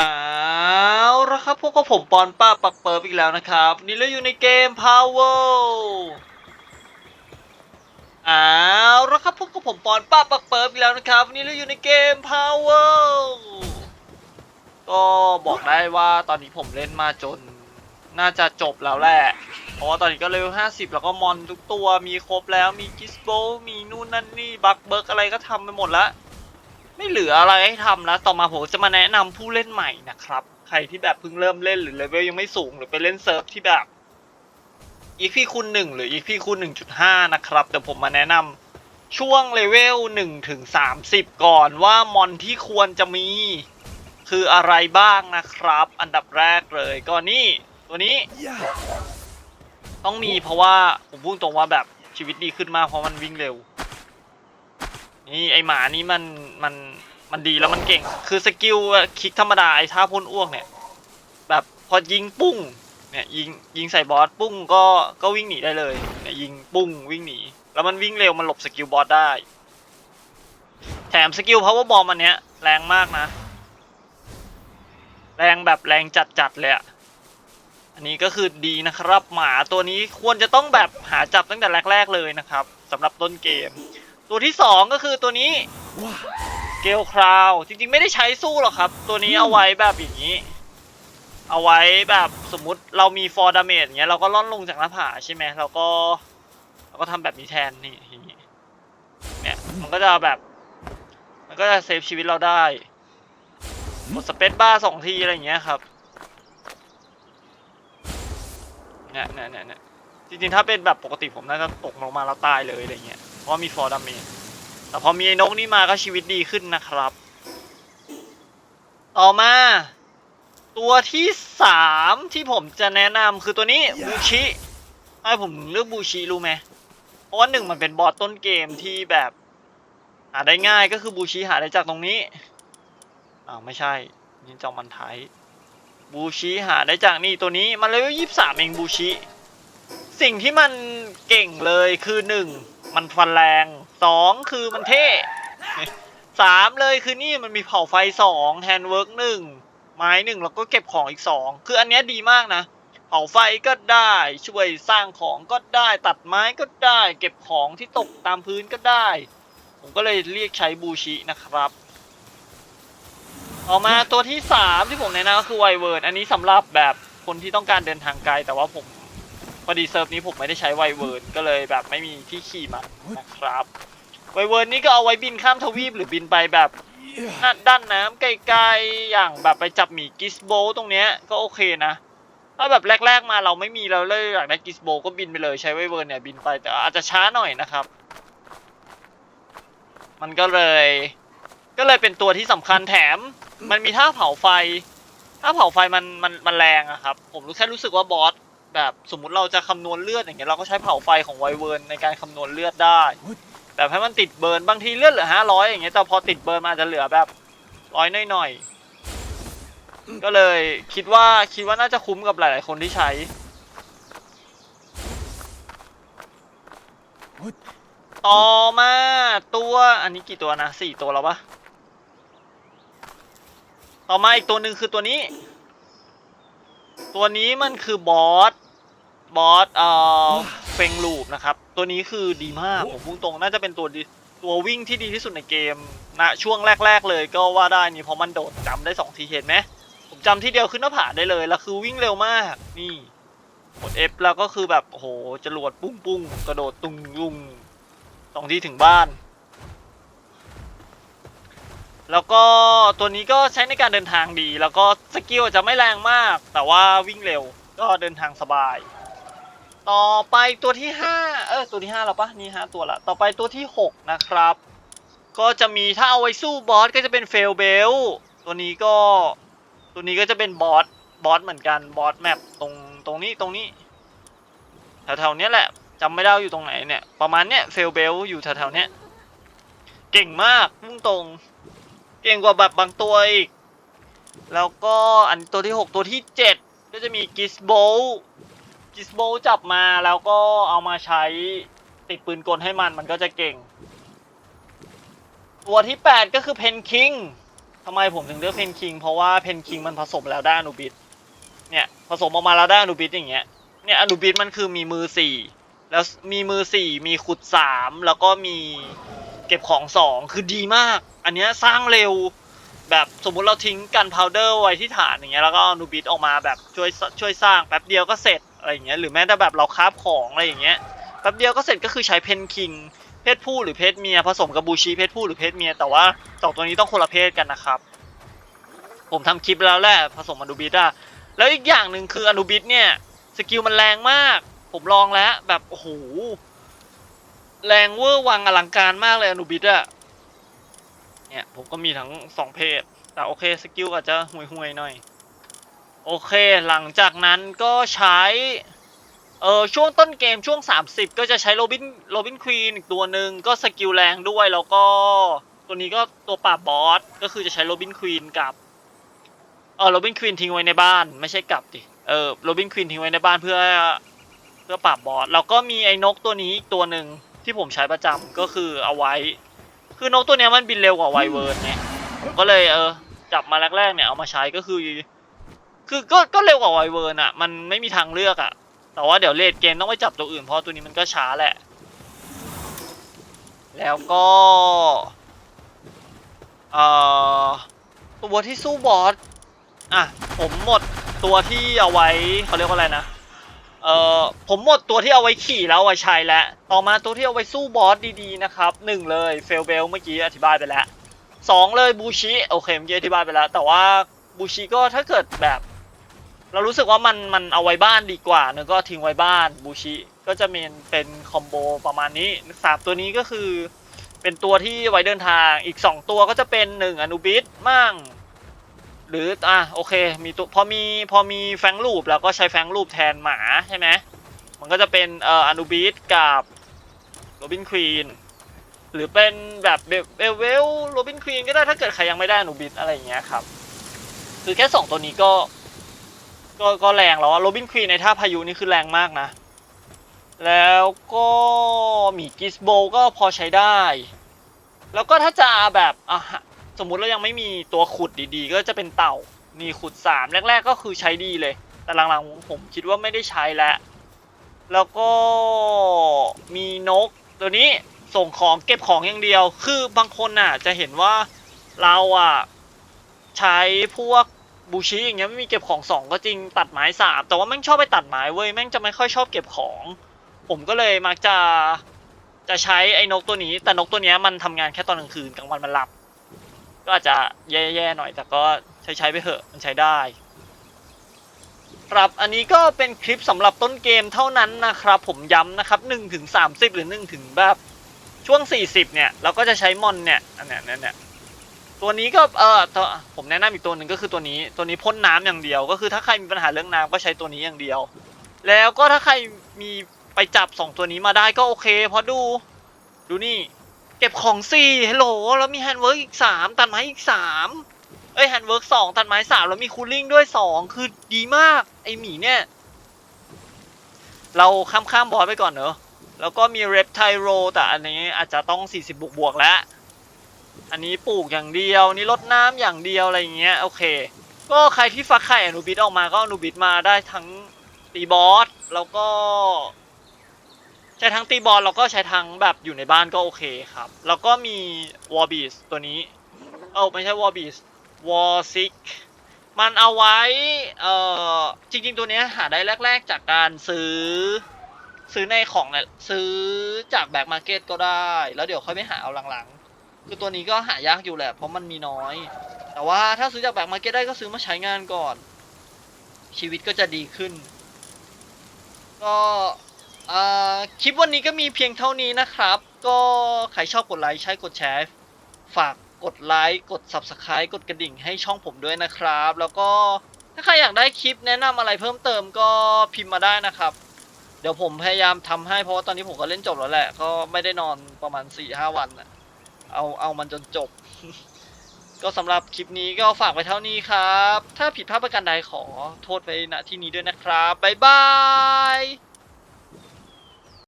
เอาละครับพวกกับผมปอนป้าปักเปิบอีกแล้วนะครับ นี่เราอยู่ในเกม Power เอาละครับพวกกับผมปอนป้าปักเปิบอีกแล้วนะครับ นี่เราอยู่ในเกม Power ก็บอกได้ว่าตอนนี้ผมเล่นมาจน น่าจะจบแล้วแหละ เพราะว่าตอนนี้ก็เลเวล50 แล้วก็มอนทุกตัวมีครบแล้วมีกิสโบมีนู่นนั่นนี่บักเบิร์กอะไรก็ทำไปหมดแล้ว ไม่เหลืออะไรให้ทำแล้ว ต่อมาผมจะมาแนะนำผู้เล่นใหม่นะครับ ใครที่แบบเพิ่งเริ่มเล่นหรือเลเวลยังไม่สูงหรือไปเล่นเซิร์ฟที่แบบ EP คูณหนึ่งหรือ EP คูณหนึ่งจุดห้านะครับเดี๋ยวผมมาแนะนำช่วงเลเวลหนึ่งถึงสามสิบก่อนว่ามอนที่ควรจะมี คืออะไรบ้างนะครับ อันดับแรกเลยก็นี่ตัวนี้ ต้องมีเพราะว่าผมพูดตรงว่าแบบชีวิตดีขึ้นมากเพราะมันวิ่งเร็ว นี่ไอหมานี่มันมันมันดีแล้วมันเก่ง คือสกิลคลิกธรรมดาไอท่าพ่นอ้วกเนี่ย แบบพอยิงปุ้งเนี่ยยิงยิงใส่บอสปุ้งก็ก็วิ่งหนีได้เลยเนี่ยยิงปุ้งวิ่งหนี แล้วมันวิ่งเร็วมันหลบสกิลบอสได้ แถมสกิลพาวเวอร์บอมอันเนี้ยแรงมากนะ แรงแบบแรงจัดๆเลยอะอันนี้ก็คือดีนะครับ หมาตัวนี้ควรจะต้องแบบหาจับตั้งแต่แรกๆเลยนะครับสำหรับต้นเกม ตัวที่สองก็คือตัวนี้เกลคราวจริงๆไม่ได้ใช้สู้หรอกครับ ตัวนี้เอาไว้แบบอย่างนี้ เอาไว้แบบสมมุติเรามีฟอร์ดาเมจเงี้ยเราก็ล่อนลงจากหน้าผาใช่ไหมเราก็เราก็ทำแบบนี้แทนนี่อย่างนี้เนี่ยมันก็จะแบบ มันก็จะเซฟชีวิตเราได้กดสเปซบ้าร์สองทีอะไรอย่างเงี้ยครับเนี่ยเนี่ยเนี่ยเนี่ยจริงๆถ้าเป็นแบบปกติผมน่าจะตกลงมาแล้วตายเลยอะไรเงี้ยเพ ราะว่ามีฟอร์ดาเมจแต่พอมีไอ้นกนี่มาก็ชีวิตดีขึ้นนะครับ ต่อมา ตัวที่สามที่ผมจะแนะนำคือตัวนี้บูชิให้ผมเลือกบูชิรู้ไหมเพราะว่าหนึ่งมันเป็นบอสต้นเกมที่แบบหาได้ง่ายก็คือบูชิหาได้จากตรงนี้อ้าวไม่ใช่นี่จองมันไทยบูชิหาได้จากนี่ตัวนี้มันเลเวลยี่สามเองบูชิสิ่งที่มันเก่งเลยคือหนึ่ง มันฟันแรงสองคือมันเท่สามเลยคือนี่มันมีเผาไฟสองแฮนด์เวิร์กหนึ่งไม้หนึ่งแล้วก็เก็บของอีกสองคืออันเนี้ยดีมากนะ เผาไฟก็ได้ช่วยสร้างของก็ได้ตัดไม้ก็ได้ เก็บของที่ตกตามพื้นก็ได้ ผมก็เลยเรียกใช้บูชินะครับต่อมาตัวที่สามที่ผมแนะนำก็คือไวเวิร์นอันนี้สำหรับแบบคนที่ต้องการเดินทางไกล แต่ว่าผม พอดีเซิร์ฟนี้ผมไม่ได้ใช้ไวเวิร์นก็เลยแบบไม่มีที่ขี่มานะครับไวเวิร์นนี่ก็เอาไว้บินข้ามทวีปหรือบินไปแบบด้านด้านน้ำไกลๆอย่างแบบไปจับหมีกิสโบตรงเนี้ยก็โอเคนะถ้าแบบแรก ๆ มาเราไม่มีเราเลยอยากได้กิสโบก็บินไปเลยใช้ไวเวิร์นเนี่ยบินไปแต่อาจจะช้าหน่อยนะครับ มันก็เลย ก็เลยเป็นตัวที่สำคัญแถม มันมีท่าเผาไฟ ถ้าเผาไฟมันมันมันแรงอะครับ ผมรู้แค่รู้สึกว่าบอส แบบสมมุติเราจะคำนวณเลือดอย่างเงี้ยเราก็ใช้เผาไฟของไวเวิร์นในการคำนวณเลือดได้ แบบให้มันติดเบิร์นบางทีเลือดเหลือห้าร้อยอย่างเงี้ยแต่พอติดเบิร์นมันอาจจะเหลือแบบร้อยหน่อยๆก็เลยคิดว่าคิดว่าน่าจะคุ้มกับหลาย ๆ คนที่ใช้ต่อมาตัวอันนี้กี่ตัวนะสี่ตัวแล้วปะต่อมาอีกตัวหนึ่งคือตัวนี้ ตัวนี้มันคือบอส บอสเอ่อเฟงลูปนะครับ ตัวนี้คือดีมากผมพูดตรงน่าจะเป็นตัวดีตัววิ่งที่ดีที่สุดในเกมนะช่วงแรก ๆ เลยก็ว่าได้นี่เพราะมันโดดจำได้สองทีเห็นไหมผมจำที่เดียวขึ้นหน้าผาได้เลยแล้วคือวิ่งเร็วมากนี่กด F แล้วก็คือแบบโอ้โหจรวดปุ้งปุ้งกระโดดตุงยุงสองทีถึงบ้าน แล้วก็ตัวนี้ก็ใช้ในการเดินทางดี แล้วก็สกิลอาจจะไม่แรงมาก แต่ว่าวิ่งเร็วก็เดินทางสบาย ต่อไปตัวที่ห้าเออตัวที่ห้าแล้วปะนี่ห้าตัวละต่อไปตัวที่หกนะครับ ก็จะมีถ้าเอาไว้สู้บอสก็จะเป็นเฟลเบลตัวนี้ก็ตัวนี้ก็จะเป็นบอสบอสเหมือนกันบอสแมปตรงตรงนี้ตรงนี้แถวๆนี้แหละจำไม่ได้อยู่ตรงไหนเนี่ยประมาณเนี้ยเฟลเบลอยู่แถวๆนี้เก่งมากมุ่งตรง เก่งกว่าแบบบางตัวอีก แล้วก็อันตัวที่หกตัวที่เจ็ดก็จะมีกิสโบกิสโบจับมาแล้วก็เอามาใช้ติดปืนกลให้มันมันก็จะเก่ง ตัวที่ 8 ก็คือเพนคิงททำไมผมถึงเลือกเพนคิง เพราะว่าเพนคิงมันผสมแล้วได้อนุบิดเนี่ยผสมออกมาแล้วได้อนุบิดอย่างเงี้ยเนี่ยอนุบิดมันคือมีมือสี่แล้วมีมือสี่มีขุดสามแล้วก็มี เก็บของสองคือดีมาก อันเนี้ยสร้างเร็วแบบสมมุติเราทิ้งกันพาวเดอร์ไว้ที่ฐานอย่างเงี้ยแล้วก็อานูบิดออกมาแบบช่วยช่วยสร้างแป๊บเดียวก็เสร็จอะไรอย่างเงี้ยหรือแม้แต่แบบเราคาฟของอะไรอย่างเงี้ยแป๊บเดียวก็เสร็จก็คือใช้เพนคิง เพศผู้หรือเพศเมียผสมกับบูชีเพศผู้หรือเพศเมียแต่ว่าสองตัวนี้ต้องคนละเพศกันนะครับ ผมทำคลิปแล้วแหละผสมอนูบิดอะแล้วอีกอย่างหนึ่งคืออนูบิดเนี่ยสกิลมันแรงมาก ผมลองแล้วแบบโอ้โห แรงเวอร์วังอลังการมากเลยอนูบิดอะเนี่ยผมก็มีทั้งสองเพศ แต่โอเคสกิลอาจจะห่วยๆหน่อย โอเคหลังจากนั้นก็ใช้ เออช่วงต้นเกมช่วง 30 ก็จะใช้โรบินโรบินควีนอีกตัวหนึ่งก็สกิลแรงด้วยแล้วก็ตัวนี้ก็ตัวปราบบอสก็คือจะใช้โรบินควีนกับเออโรบินควีนทิ้งไว้ในบ้าน ไม่ใช่กลับดิเออโรบินควีนทิ้งไว้ในบ้านเพื่อเพื่อปราบบอสแล้วก็มีไอ้นกตัวนี้อีกตัวหนึ่ง ที่ผมใช้ประจำก็คือเอาไว้ คือนกตัวนี้มันบินเร็วกว่าไวเวิร์นไงผมก็เลยเออจับมาแรกๆเนี่ยเอามาใช้ก็คือ คือก็ก็เร็วกว่าไวเวิร์นอะ มันไม่มีทางเลือกอะ แต่ว่าเดี๋ยวเลดเกมต้องไปจับตัวอื่นเพราะตัวนี้มันก็ช้าแหละ แล้วก็เอ่อตัวที่สู้บอสอะผมหมดตัวที่เอาไว้เขาเรียกว่าอะไรนะ เอ่อผมหมดตัวที่เอาไว้ขี่แล้วอาไว้ใช้แล้วต่อมาตัวที่เอาไว้สู้บอสดีๆนะครับหนึ่งเลยเฟลเบลเมื่อกี้อธิบายไปแล้วสองเลยบูชิโอเคเมื่อกี้อธิบายไปแล้ว แต่ว่าบูชิก็ถ้าเกิดแบบ เรารู้สึกว่ามันมันเอาไว้บ้านดีกว่าเนอะก็ทิ้งไว้บ้านบูชิก็จะเป็นเป็นคอมโบประมาณนี้สามตัวนี้ก็คือ เป็นตัวที่ไว้เดินทางอีกสองตัวก็จะเป็นหนึ่งอนุบิสมั่ง หรืออะโอเค มีตัวพอมีพอมีแฟงลูปแล้วก็ใช้แฟงลูปแทนหมาใช่ไหมมันก็จะเป็นเอ่ออนุบิสกับโรบินควีนหรือเป็นแบบเบลเวลโรบินควีนก็ได้ถ้าเกิดใครยังไม่ได้อนุบิสอะไรอย่างเงี้ยครับ คือแค่สองตัวนี้ก็ ก็ก็แรงแล้วโรบินควีนในท่าพายุนี่คือแรงมากนะ แล้วก็มีกิสโบก็พอใช้ได้ แล้วก็ถ้าจะแบบอะ สมมุติเรายังไม่มีตัวขุดดีๆ ก็จะเป็นเต่านี่ขุดสามแรก ๆ ก็คือใช้ดีเลย แต่หลังๆผมคิดว่าไม่ได้ใช้แล้ว แล้วก็มีนกตัวนี้ส่งของเก็บของอย่างเดียว คือบางคนน่ะ จะเห็นว่าเราอะใช้พวกบูชิอย่างเงี้ยไม่มีเก็บของสองก็จริงตัดไม้สามแต่ว่าแม่งชอบไปตัดไม้เว้ยแม่งจะไม่ค่อยชอบเก็บของ ผมก็เลยมักจะจะใช้ไอ้นกตัวนี้ แต่นกตัวนี้มันทำงานแค่ตอนกลางคืนกลางวันมันหลับ ก็อาจจะแย่ๆหน่อยแต่ก็ใช้ใช้ไปเถอะมันใช้ได้ครับอันนี้ก็เป็นคลิปสำหรับต้นเกมเท่านั้นนะครับผมย้ำนะครับ1ถึง30 หรือ1ถึงแบบช่วง 40 เนี่ย เราก็จะใช้มอนเนี่ยอันเนี้ยเนี่ยเนี่ยตัวนี้ก็เออผมแนะนำอีกตัวหนึ่งก็คือตัวนี้ตัวนี้พ่นน้ำอย่างเดียว ก็คือถ้าใครมีปัญหาเรื่องน้ำก็ใช้ตัวนี้อย่างเดียว แล้วก็ถ้าใครมีไปจับสองตัวนี้มาได้ก็โอเคเพราะดูดูนี่ เก็บของสี่ฮัลโหลแล้วมีแฮนด์เวิร์กอีกสามตัดไม้อีกสามเอ้ยแฮนด์เวิร์กสองตัดไม้สามแล้วมีคูลิ่งด้วยสองคือดีมาก ไอหมีเนี่ย เราข้ามข้ามบอสไปก่อนเนอะแล้วก็มีเรปไทโรแต่อันนี้อาจจะต้อง 40 บวกบวกแล้ว อันนี้ปลูกอย่างเดียว นี่รดน้ำอย่างเดียวอะไรอย่างเงี้ยโอเค ก็ใครที่ฟักไข่อนุบิดออกมาก็อนุบิดมาได้ทั้งตีบอสแล้วก็ ใช้ทั้งตีบอสแล้วก็ใช้ทั้งแบบอยู่ในบ้านก็โอเคครับ แล้วก็มีวอร์บีสตัวนี้ เออไม่ใช่วอร์บีสวอร์ซิกมันเอาไว้ เอ่อ จริง ๆ ตัวนี้หาได้แรก ๆ จากการซื้อ ซื้อในของเนี่ยซื้อจากแบ็กมาร์เก็ตก็ได้ แล้วเดี๋ยวค่อยไปหาเอาหลังๆ คือตัวนี้ก็หายากอยู่แหละ เพราะมันมีน้อย แต่ว่าถ้าซื้อจากแบ็กมาร์เก็ตได้ก็ซื้อมาใช้งานก่อน ชีวิตก็จะดีขึ้น ก็ คลิปวันนี้ก็มีเพียงเท่านี้นะครับ ก็ใครชอบกดไลค์ใช้กดแชร์ฝากกดไลค์กด Subscribe กดกระดิ่งให้ช่องผมด้วยนะครับ แล้วก็ถ้าใครอยากได้คลิปแนะนำอะไรเพิ่มเติมก็พิมพ์มาได้นะครับ เดี๋ยวผมพยายามทำให้เพราะว่าตอนนี้ผมก็เล่นจบแล้วแหละ ก็ไม่ได้นอนประมาณ4ี่ห้าวันน่ะเอาเอามันจนจบ ก็สำหรับคลิปนี้ก็ฝากไว้เท่านี้ครับ ถ้าผิดพลาดประการใดขอโทษไว้ณที่นี้ด้วยนะครับบ๊ายบาย